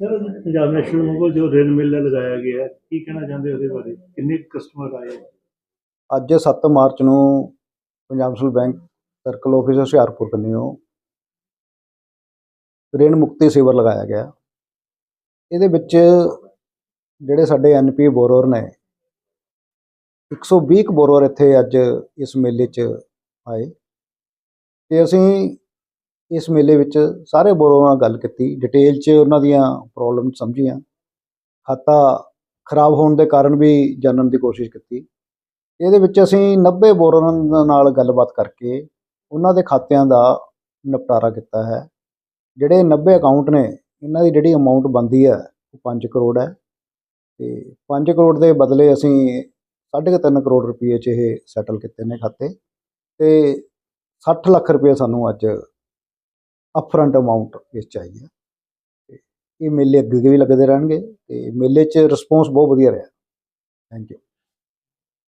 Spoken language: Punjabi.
ਸਰ ਪੰਜਾਬ ਨੈਸ਼ਨਲ ਮੋਬਾਈਲ ਜੋ ਰੇਲ ਮੇਲਾ ਲਗਾਇਆ ਗਿਆ ਹੈ ਕੀ ਕਹਿਣਾ ਚਾਹੁੰਦੇ ਉਹਦੇ ਬਾਰੇ? ਕਿੰਨੇ ਕਸਟਮਰ ਆਏ? ਅੱਜ 7 ਮਾਰਚ ਨੂੰ Punjab national bank circle office Hoshiarpur ਕੰਨਿਓ ਰੇਣ ਮੁਕਤੀ ਸੇਵਰ ਲਗਾਇਆ ਗਿਆ। ਇਹਦੇ ਵਿੱਚ ਜਿਹੜੇ ਸਾਡੇ ਐਨਪੀ ਬੋਰਰ ਨੇ 120 ਕੁ ਬੋਰਰ ਇੱਥੇ ਅੱਜ ਇਸ ਮੇਲੇ 'ਚ ਆਏ। ਤੇ ਅਸੀਂ ਇਸ ਮੇਲੇ ਵਿੱਚ ਸਾਰੇ ਬੋਰਰਾਂ ਨਾਲ ਗੱਲ ਕੀਤੀ ਡਿਟੇਲ 'ਚ ਉਹਨਾਂ ਦੀਆਂ ਪ੍ਰੋਬਲਮ ਸਮਝੀਆਂ। ਖਾਤਾ ਖਰਾਬ ਹੋਣ ਦੇ ਕਾਰਨ ਵੀ ਜਾਣਨ ਦੀ ਕੋਸ਼ਿਸ਼ ਕੀਤੀ। ਇਹਦੇ ਵਿੱਚ ਅਸੀਂ 90 ਬੋਰਾਂ ਨਾਲ ਗੱਲਬਾਤ ਕਰਕੇ ਉਹਨਾਂ ਦੇ ਖਾਤਿਆਂ ਦਾ ਨਿਪਟਾਰਾ ਕੀਤਾ ਹੈ। ਜਿਹੜੇ 90 ਅਕਾਊਂਟ ਨੇ, ਇਹਨਾਂ ਦੀ ਜਿਹੜੀ ਅਮਾਉਂਟ ਬਣਦੀ ਹੈ, ਉਹ 5 ਕਰੋੜ ਹੈ। ਤੇ 5 ਕਰੋੜ ਦੇ ਬਦਲੇ ਅਸੀਂ 3.5 ਕਰੋੜ ਰੁਪਏ 'ਚ ਇਹ ਸੈਟਲ ਕੀਤੇ ਨੇ ਖਾਤੇ। ਤੇ 60 ਲੱਖ ਰੁਪਏ ਸਾਨੂੰ ਅੱਜ ਅਪਫਰੰਟ ਅਮਾਉਂਟ ਇਸ 'ਚ ਚਾਹੀਏ ਤੇ ਇਹ ਮੇਲੇ ਅੱਗੇ ਵੀ ਲੱਗਦੇ ਰਹਿਣਗੇ ਤੇ ਮੇਲੇ 'ਚ ਰਿਸਪੌਂਸ ਬਹੁਤ ਵਧੀਆ ਰਿਹਾ। Thank you